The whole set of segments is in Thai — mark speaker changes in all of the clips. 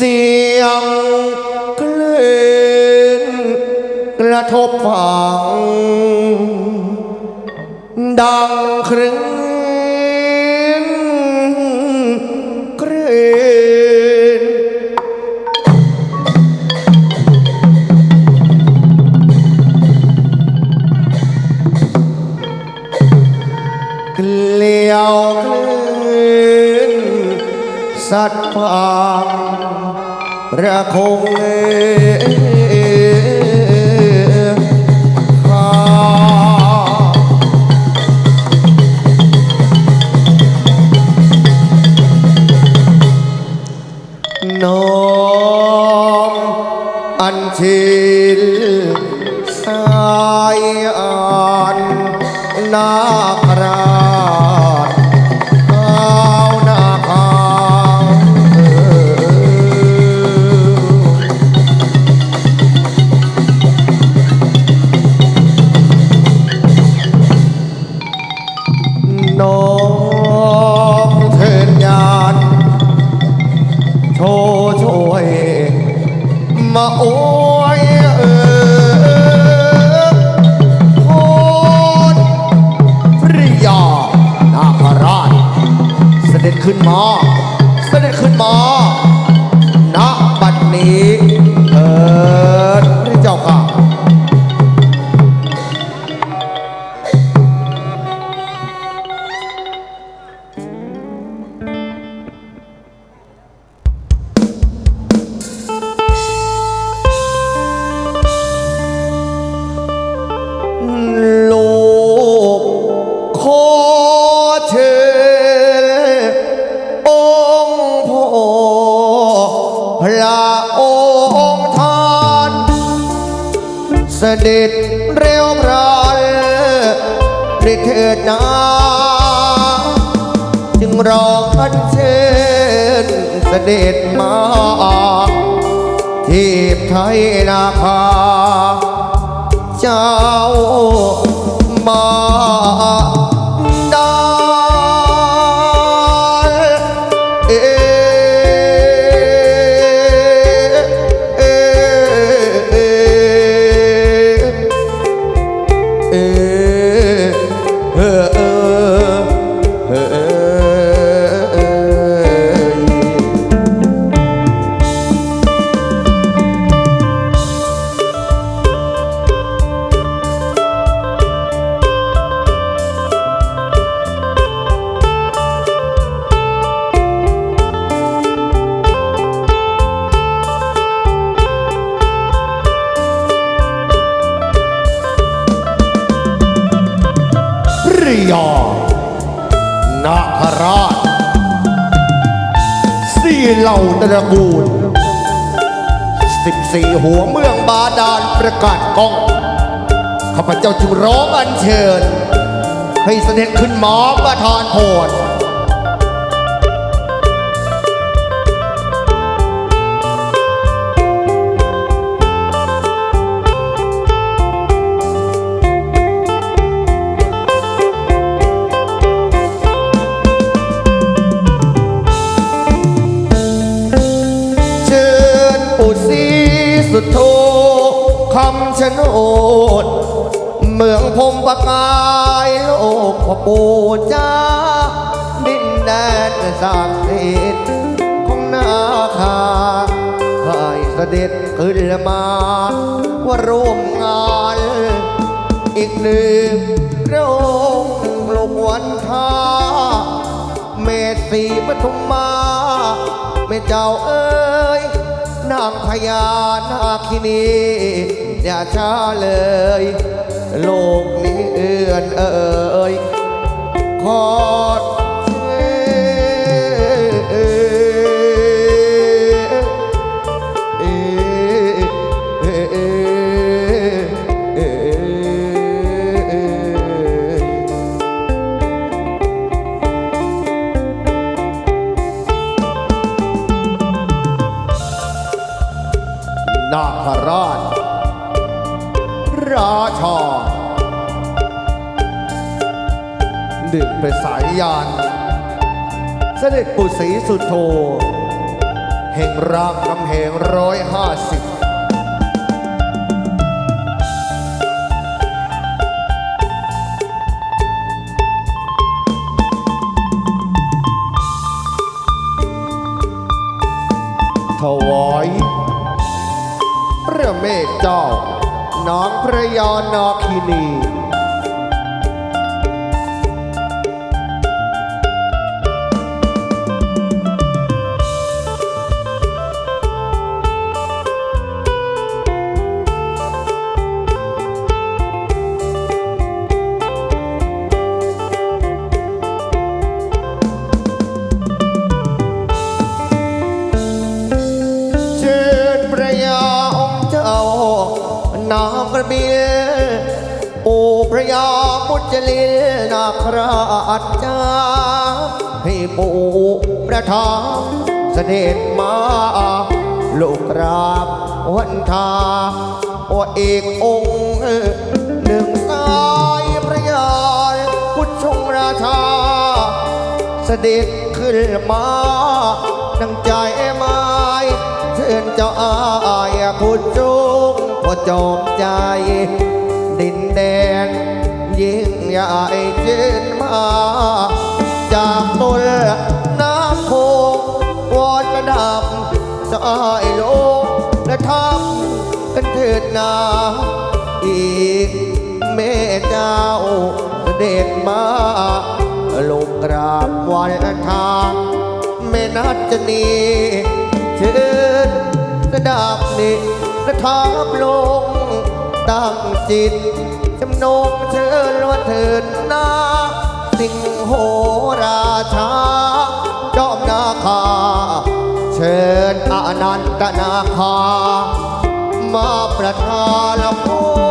Speaker 1: สียงคลื่นกระทบฝั่งดังครึ่งคลื่นเกลียวคลื่นสัตว์ป่า ระคงเฟ้าน้อมอันชี เสด็จมาที่ไทยนาคา เจ้ามา ตระกูลสิบสี่หัวเมืองบาดาลประกาศก้องข้าพเจ้าจึงร้องอัญเชิญ ให้เสด็จขึ้นมาประทานพร โนดเมืองพมประกายโลกพ่อปู่จ้าดินแดนศักดิ์สิทธิ์ของนาคาให้เสด็จขึ้นมาว่าร่วมงานอีกหนึ่งพระองค์ลงวันทาเมสีปทุมมาแม่เจ้าเอ้ย นางพญานาคินีอย่าช้าเลย โลกนี้เอื่อนเอ่ยขอ เมฆเจ้า น้องพระยอนอคินีาคราชจาให้ปู่ประทานเสด็จมาลูกกราบวันทาว่าเอกองค์หนึ่งสายพระยาพุทธชงราชา เสด็จขึ้นมาดังใจไม้เชิญเจ้าอายคุณจุงพอจอมใจ ดินแดน ยิ่งใหญ่เชิญมา จากต้นน้ำโคงวอนประดับสายลงและทำกันเถิดนาอีกแม่เจ้าเสด็จมาลงกราบไหวันทางแม่นัดจะนีเชิญสดับนิและทับลงตั้งจิต นงเชิญว่าเถิดนาสิงโหราชาจอมนาคา เชิญอนันตนาคา มาประทานพร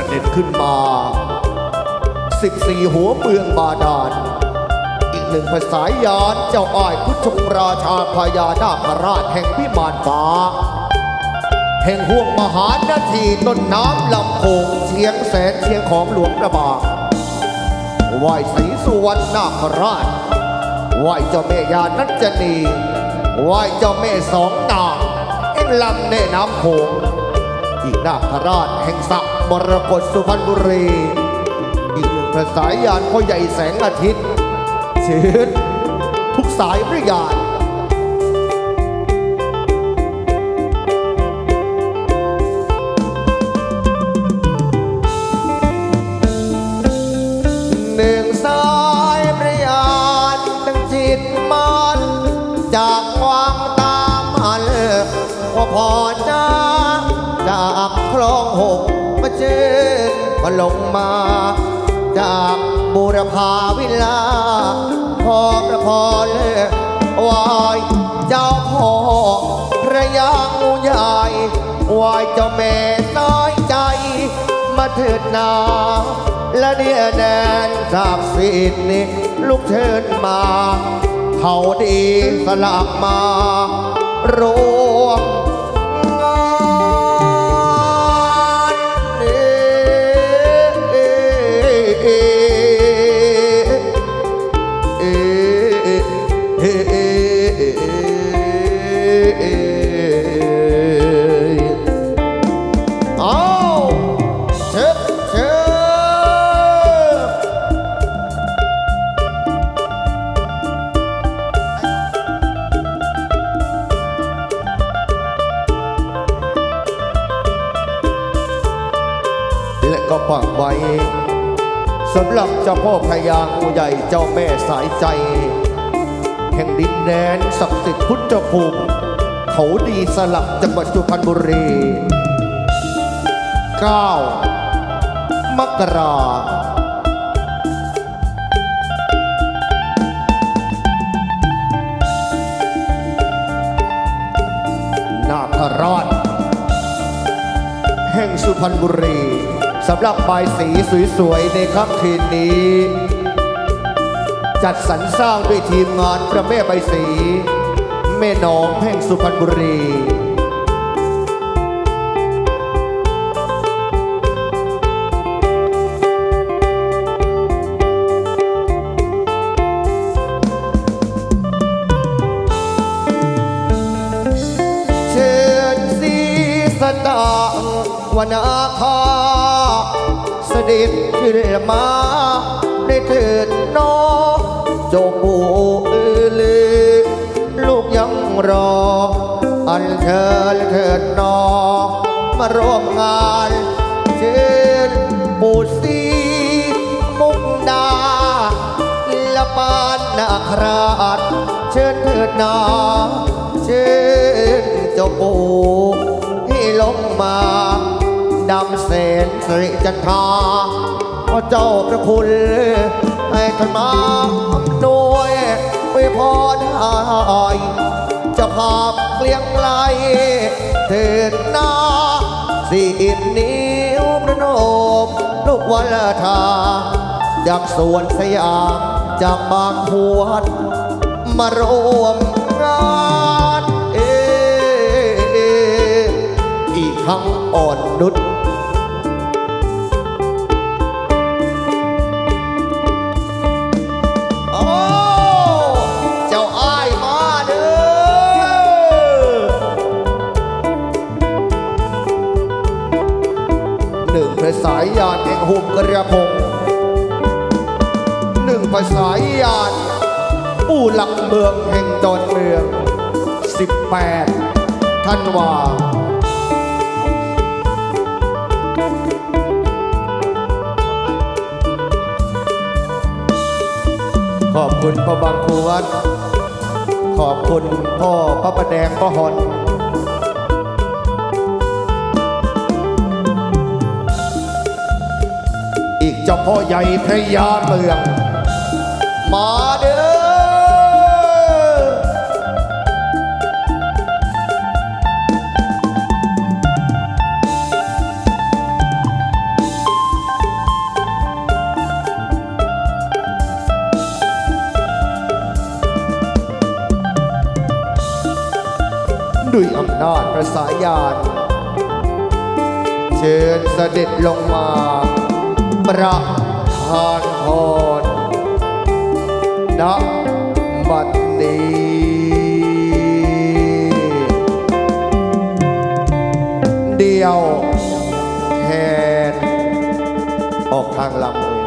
Speaker 1: สด็จขึ้นมา 14 หัวเมืองบาดาล อีกหนึ่งภาษายานเจ้าอ้ายพุทธงราชาพญานาคราชแห่งพิมานฟ้า แห่งห่วงมหานาทีต้นน้ำลำโพงเชียงแสนเชียงของหลวงระบาไหวศรีสุวรรณนาคราชไหวเจ้าแม่ยานัจนีไหวเจ้าแม่สองนางแห่งลำแม่น้ำโขงอีกนาคราชแห่งสัก มรกตสุพรรณบุรี อีกหนึ่งพระสายยานพ่อใหญ่แสงอาทิตย์เชิดทุกสายพระยาน มา จากบุรพาวิลาพอพระพรเลวายเจ้าพ่อพระยางูใหญ่วายเจ้าแม่น้อยใจ มาเถิดนา และเนี่ยแดนสาบสิทธิ์นี่ลูกเชิญมาเขาดีสลักมารวม ใหญ่เจ้าแม่สายใจ แห่งดินแดนศักดิ์สิทธิ์พุทธภูมิเขาดีสลับจังหวัดสุพรรณบุรี9มกรานาคราชแห่งสุพรรณบุรีสำหรับใบสีสวยๆ ในค่ำคืนนี้ จัดสรรสร้างด้วยทีมงานพระแม่ใบสีแม่หนองแห่งสุพรรณบุรีเชิญสีสตาวนาคาเสด็จขึ้นมาได้เถิด ชิญเถิดน้องมาร่วมงานเชิญปู่สีมุกดาละปานนาคราชเชิญเถิดนาเชิญเจ้าปู่ให้ลงมาดำเสนสิริจันทาพระเจ้าพระคุณให้ท่านมาอำนวยไปพรให้ จะภาพเกลียงไกลเถิดนาสีอินนิ้วประนมลูกวัลธาจากสวนสยามจากบางพวนมารวมงานเออีกครั้งอ่อนนุช ห่งหุมกระพงหนึ่งภาษายยานผู้หลักเมืองแห่งดอนเมือง 18ธันวาขอบคุณพระบางครูวัด ขอบคุณพ่อพระประแดงพระหอน พ่อใหญ่พระยาเมือง มาเด้อด้วยอำนาจประสายานเชิญเสด็จลงมา ประทานพรณบัดนี้เดียวแทนออกทางลำเลย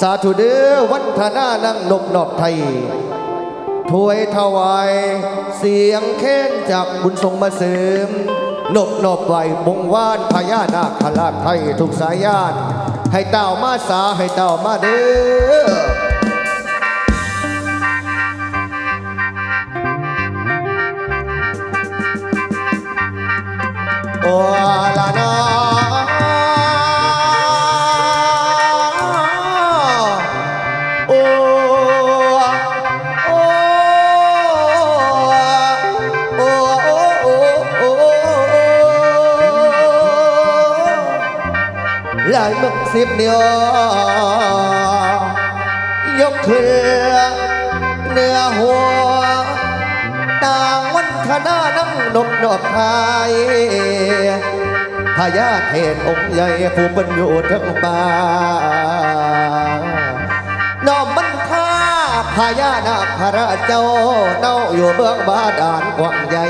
Speaker 1: สาธุเด้อวันธนานั่งนบนอบไทยถวยถวาย เสียงเค้นจากบุญทรงมาเสริม นบนบไหวบงว่านพญานาคราชไทยทุกสายญาติให้เต่ามาสาให้เต่ามาเด้อโอ้ลานา เดียวยกเครือเนื้อหัวต่างวันคณะนั่งนบนอบไทยพญาเทศองค์ใหญ่ผู้เป็นอยู่ทั้งป่าน้อมมันค่าพญานาคราชเจ้าเน่าอยู่เบื้องบาดาลกว้างใหญ่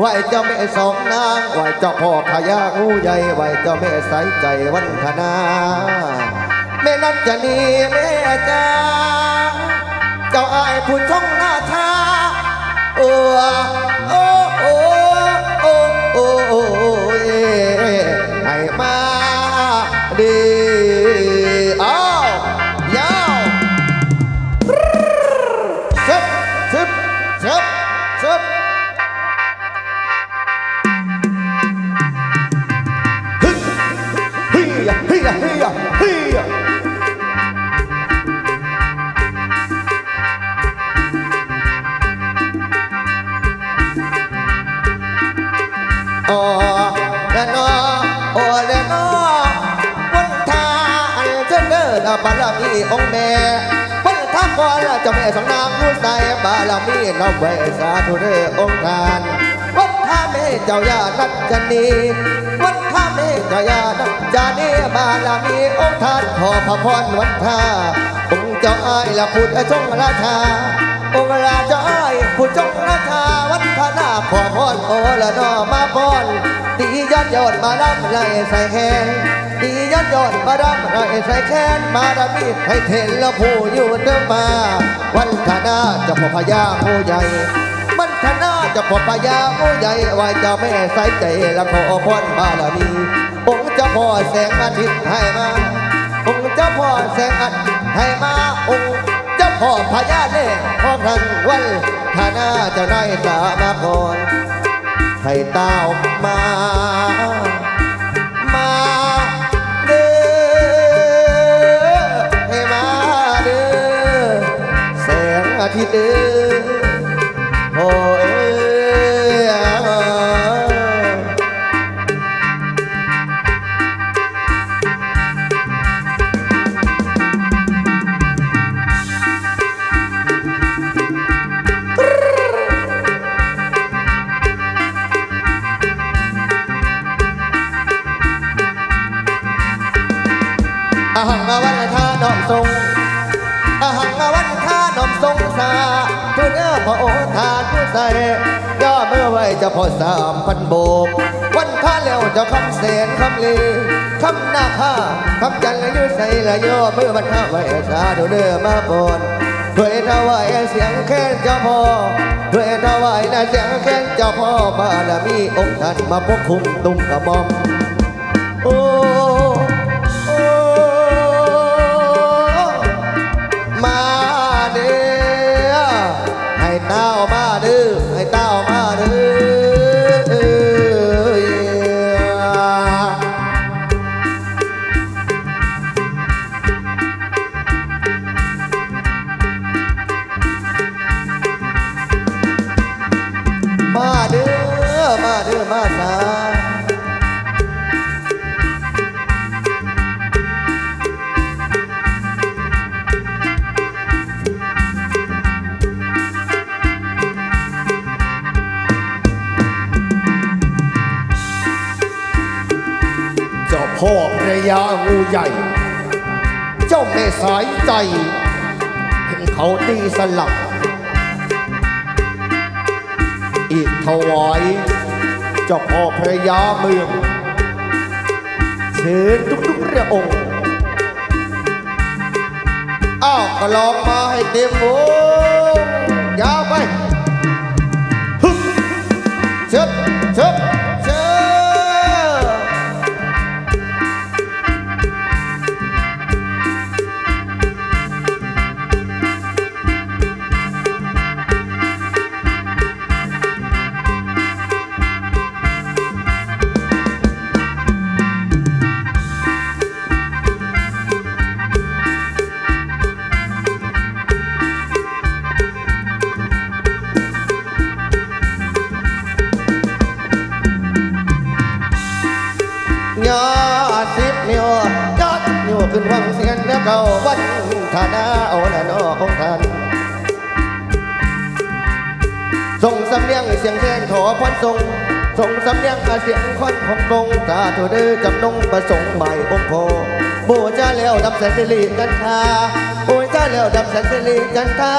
Speaker 1: ไหวเจ้าแม่สองนางไหวเจ้าพ่อพญางูใหญ่ไหวเจ้าแม่ใสใจวันธนาแม่นัดจะนีแม่จ้าเจ้าอายผู้ชงหน้าชาโอ้โอโอ้โอ้โอ้โอ้เย่ให้มาดี อ้ลโอ้ละนวันทาอันเจริบารมีองค์แม่วันทาก่อละเจ้าแม่สองนางรู้ใส่บารมีน้องเว้สาธุเด้องค์านวันทาแม่เจ้าญานัจจนีวันทาแม่เจ้าญานัจานีบารมีองค์ทานขอพระพรวันทาองค์เจ้าอ้ายละพุทธชงราชา องค์ราชาอ้ายผู้จงราชาวันทนาขอพรโอละนอมาพรตียอดยอดมาดำไรใส่แขนตียอดยอดมาดำไรใส่แขนมาดำมีให้เทนละผู้อยู่เดิมมา วันทนาจะพอพญาผู้ใหญ่มันธนาจะพอพญาผู้ใหญ่ไหวเจ้าแม่ใส่ใจและขอพรบารมีองค์เจ้าพ่อแสงอาทิตย์ให้มาองค์เจ้าพ่อแสงอาทิตย์ให้มาองค์ พ่อพญาเน่พ่อรันวันธนาเจ้านายสามาก่อนให้เต้ามา มาเด้อให้มาเด้อแสงอาทิตย์เด้อ อาหังมาวันท่าน้อมทรงอาหังมาวันท่าน้อมทรงสาทุนเออพระโอทานผู้ใส่ย่อเมื่อไว้จะพอสามพันโบก วันท่าแล้วจะคำเสนคำลีคำหน้าข้าคำจันทร์ละยุใส่ละย่อเมื่อวันท่าไว้สาธุเด้อมาบนด้วยถวายเสียงแค้นเจ้าพ่อด้วยถวายนะเสียงแค้นเจ้าพ่อบารมีองค์ท่านมาปกคุมตุ้มกระหม่อม พ่อพระยาเมืองเชิญทุกๆพระองค์ อ้าวก็ลองมาให้เต็มวงยาวไปฮึบเชิดเชิด เสียนแล้วเก่าวันธนาโอละนอของท่านส่งสำเนียงเสียงแคนขอพรทรงส่งสำเนียงเสียงควันของกงสาธุเด้อจำนงประสงค์ใหม่องค์โพบูชาแล้วดับแสนสิริกันทาบูชาแล้วดับแสนสิริกันทา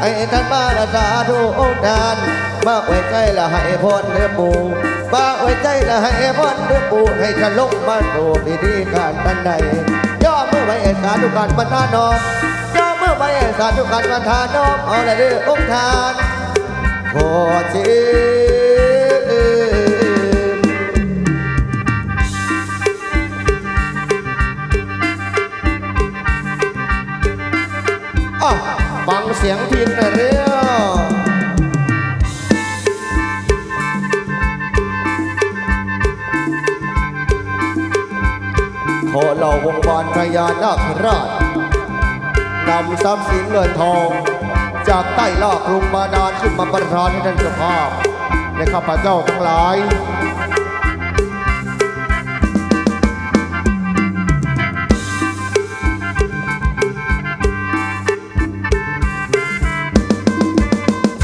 Speaker 1: ให้ท่านมาละสาธุองค์ทานมาไว้ใจละให้พรเนื้อปูมาไว้ใจละให้พรเนื้อปูให้ทะลุมาดูพิธีการทันใดย อเอสาธุการมาทานอมย่อเมื่อไว้สาธุการมาทานอมเอาละเด้อองค์ทานขอเชิฟังเสียงพิน ญานาคราชนำทรัพย์สินเงินทอง จากใต้ล่ากลงมานานขึ้นมาประทานให้ท่านสยาภาพแลข้าพเจ้าทั้งหลาย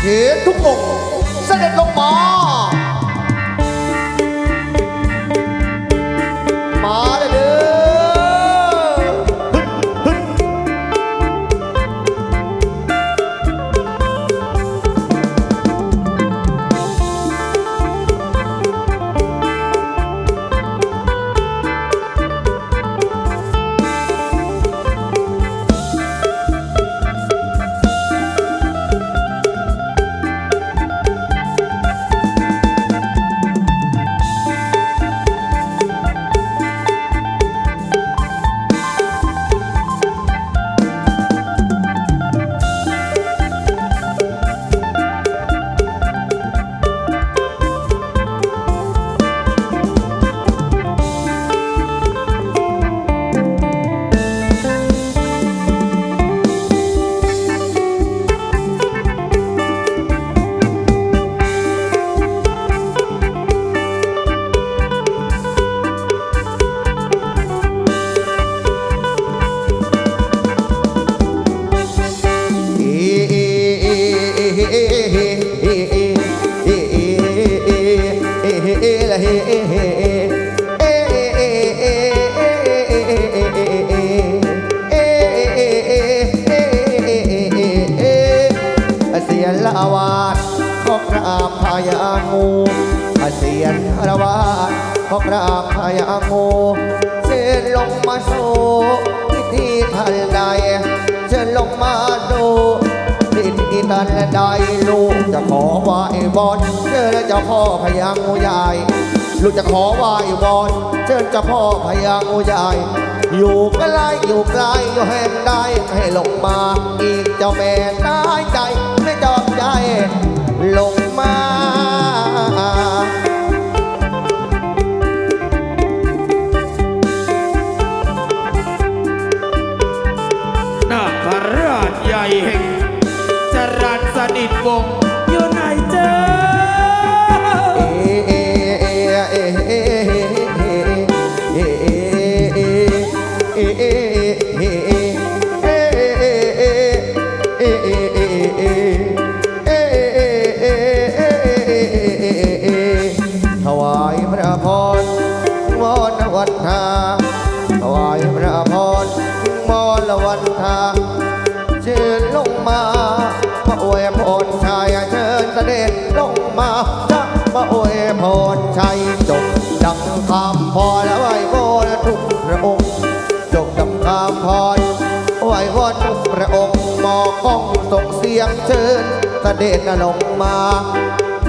Speaker 1: เห็นทุกองค์ อกรากพยางูเชิญลงมาโซพิที่ทันใดเชิญลงมาดูพิที่ทันใดลูกจะขอไหว้บอนเชิญเจ้าพ่อพยางูใหญ่ลูกจะขอไหว้บอนเชิญเจ้าพ่อพยางูใหญ่อยู่ไกลอยู่ไกลอยู่แห่งใดให้ลงมาอีกเจ้าแม่ได้ใจไม่จอม
Speaker 2: ใจ
Speaker 1: ลงมา พระองค์มอก้องส่งเสียงเชิญเสด็จลงมา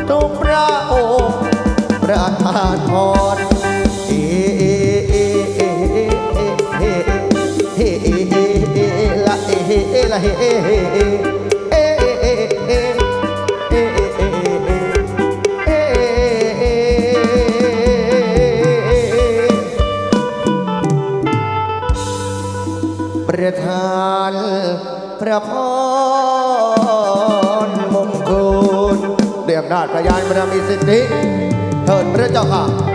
Speaker 1: ทุกพระองค์ประทานพร สิทธิเถิดพระเจ้าค่ะ